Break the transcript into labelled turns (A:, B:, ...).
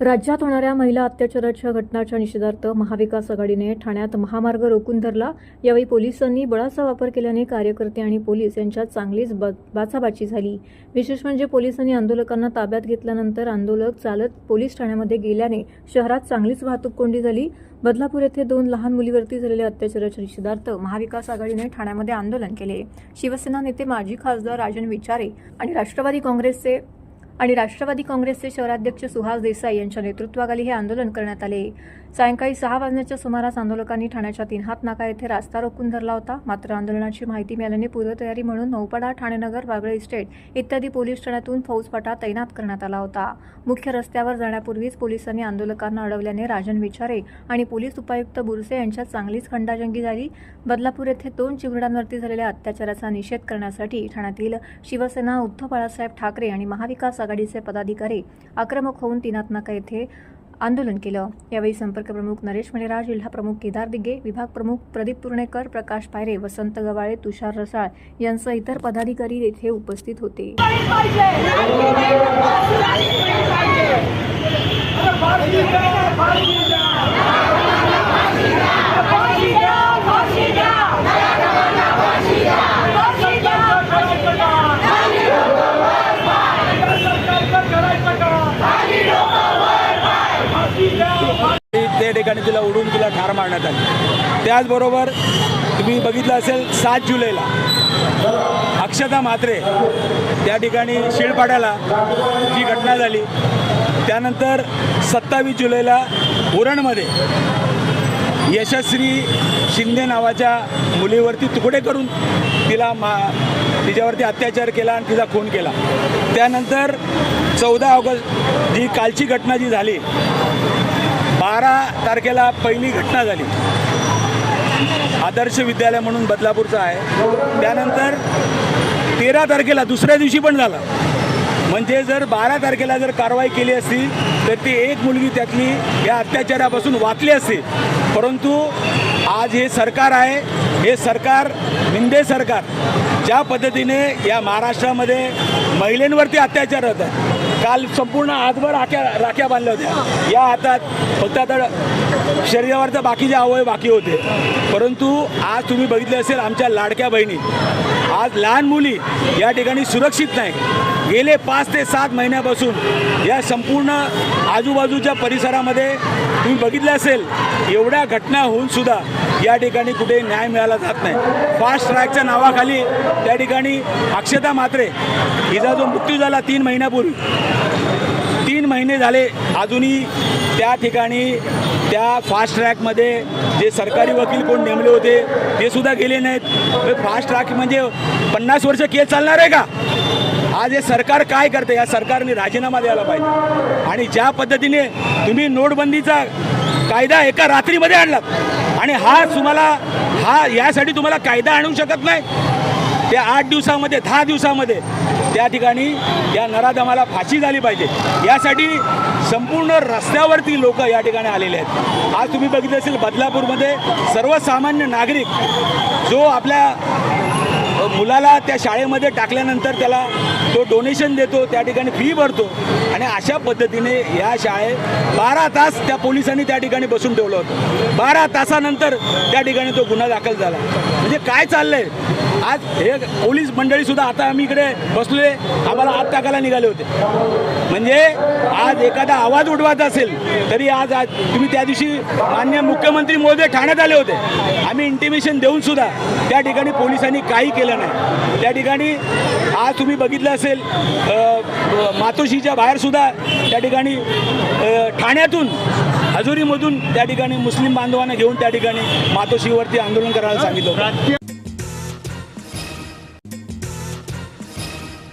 A: राज्यात होणाऱ्या महिला अत्याचाराच्या घटनाच्या निषेधार्थ महाविकास आघाडीने ठाण्यात महामार्ग रोखून धरला. यावेळी पोलिसांनी बळाचा वापर केल्याने कार्यकर्ते आणि पोलीस यांच्यात चांगलीच ब- बाचाबाची झाली. विशेष म्हणजे पोलिसांनी आंदोलकांना ताब्यात घेतल्यानंतर आंदोलक चालत पोलीस ठाण्यामध्ये गेल्याने शहरात चांगलीच वाहतूक कोंडी झाली. बदलापूर येथे दोन लहान मुलीवरती झालेल्या अत्याचाराच्या निषेधार्थ महाविकास आघाडीने ठाण्यामध्ये आंदोलन केले. शिवसेना नेते माजी खासदार राजन विचारे आणि राष्ट्रवादी काँग्रेसचे आणि राष्ट्रवादी काँग्रेसचे शहराध्यक्ष सुहास देसाई यांच्या नेतृत्वाखाली हे आंदोलन करण्यात आले. सायंकाळी सहा वाजण्याच्या सुमारास आंदोलकांनी ठाण्याच्या तीनहात नाका येथे रास्ता रोखून धरला होता. मात्र आंदोलनाची माहिती मिळाल्याने पूर्वतयारी म्हणून नौपाडा ठाणेनगर वागळे इस्टेट इत्यादी पोलीस ठाण्यातून फौजफाटा तैनात करण्यात आला होता. मुख्य रस्त्यावर जाण्यापूर्वीच पोलिसांनी आंदोलकांना अडवल्याने राजन विचारे आणि पोलीस उपायुक्त बुरसे यांच्यात चांगलीच खंडाजंगी झाली. बदलापूर येथे दोन चिमुरड्यांवरती झालेल्या अत्याचाराचा निषेध करण्यासाठी ठाण्यातील शिवसेना उद्धव बाळासाहेब ठाकरे आणि महाविकास आघाडीचे पदाधिकारी आक्रमक होऊन तिनात नाका येथे आंदोलन केलं. यावेळी संपर्क प्रमुख नरेश मलेरा जिल्हा प्रमुख केदार दिगे विभाग प्रमुख प्रदीप पुर्णेकर प्रकाश पायरे वसंत गवाळे तुषार रसाळ यांसह इतर पदाधिकारी येथे उपस्थित होते.
B: ठिकाणी तिला उडून तिला ठार मारण्यात आली. त्याचबरोबर तुम्ही बघितलं असेल सात जुलैला अक्षता म्हात्रे त्या ठिकाणी शिळपाड्याला जी घटना झाली त्यानंतर सत्तावीस जुलैला उरणमध्ये यशस्वी शिंदे नावाच्या मुलीवरती तुकडे करून तिला मा तिच्यावरती अत्याचार केला आणि तिचा खून केला. त्यानंतर चौदा ऑगस्ट जी कालची घटना जी झाली बारा तारखेला पहिली घटना झाली. आदर्श विद्यालय म्हणून बदलापूरचं आहे. त्यानंतर तेरा तारखेला दुसऱ्या दिवशी पण झाला. म्हणजे जर बारा तारखेला जर कारवाई केली असती तर ती एक मुलगी त्यातली या अत्याचारापासून वाचली असती. परंतु आज हे सरकार आहे. हे सरकार निंदे सरकार ज्या पद्धतीने या महाराष्ट्रामध्ये महिलांवरती अत्याचार होत आहे. काल संपूर्ण आजभर राख्या राख्या बांधल्या होत्या. या हातात फक्त आता शरीरावरचं बाकीचे अवयव बाकी होते. परंतु आज तुम्ही बघितले असेल आमच्या लाडक्या बहिणी. आज लहान मुली या ठिकाणी सुरक्षित नाही गेले पाच ते सात महिन्यापासून या संपूर्ण आजूबाजूच्या परिसरामध्ये तुम्ही बघितलं असेल एवढ्या घटना होऊन सुद्धा या ठिकाणी कुठे न्याय मिळाला जात नाही. फास्ट ट्रॅकच्या नावाखाली त्या ठिकाणी अक्षता मात्रे हिचा जो मृत्यू झाला तीन महिन्यापूर्वी महिने झाले अजूनही त्या ठिकाणी त्या फास्ट ट्रॅकमध्ये जे सरकारी वकील कोण नेमले होते ते सुद्धा गेले नाहीत. फास्ट ट्रॅक म्हणजे पन्नास वर्ष केस चालणार आहे का? आज हे सरकार काय करते या सरकारने राजीनामा द्यायला पाहिजे. आणि ज्या पद्धतीने तुम्ही नोटबंदीचा कायदा एका रात्रीमध्ये आणलात आणि हा तुम्हाला हा यासाठी तुम्हाला कायदा आणू शकत नाही. त्या आठ दिवसामध्ये दहा दिवसामध्ये त्या ठिकाणी या नराधमाला फाशी झाली पाहिजे. यासाठी संपूर्ण रस्त्यावरती लोक या ठिकाणी आलेले आहेत. आज तुम्ही बघितलं असेल बदलापूरमध्ये सर्वसामान्य नागरिक जो आपल्या मुलाला त्या शाळेमध्ये टाकल्यानंतर त्याला तो डोनेशन देतो त्या ठिकाणी फी भरतो आणि अशा पद्धतीने या शाळेत बारा तास त्या पोलिसांनी त्या ठिकाणी बसून ठेवलं होतं. बारा तासानंतर त्या ठिकाणी तो गुन्हा दाखल झाला. म्हणजे काय चाललं आहे आज हे पोलीस मंडळी सुद्धा आता आम्ही इकडे बसलोय. आम्हाला आत टाकायला निघाले होते. म्हणजे आज एखादा आवाज उठवायचा असेल तरी आज आज तुम्ही त्या दिवशी मान्य मुख्यमंत्री महोदय ठाण्यात आले होते. आम्ही इंटिमेशन देऊन सुद्धा त्या ठिकाणी पोलिसांनी काही केलं नाही. त्या ठिकाणी आज तुम्ही बघितलं असेल मातोशीच्या बाहेरसुद्धा बाहेर सुद्धा त्या ठिकाणी ठाण्यातून हजुरीमधून त्या ठिकाणी मुस्लिम बांधवांना घेऊन त्या ठिकाणी मातोशीवरती आंदोलन करायला सांगितलं होतं.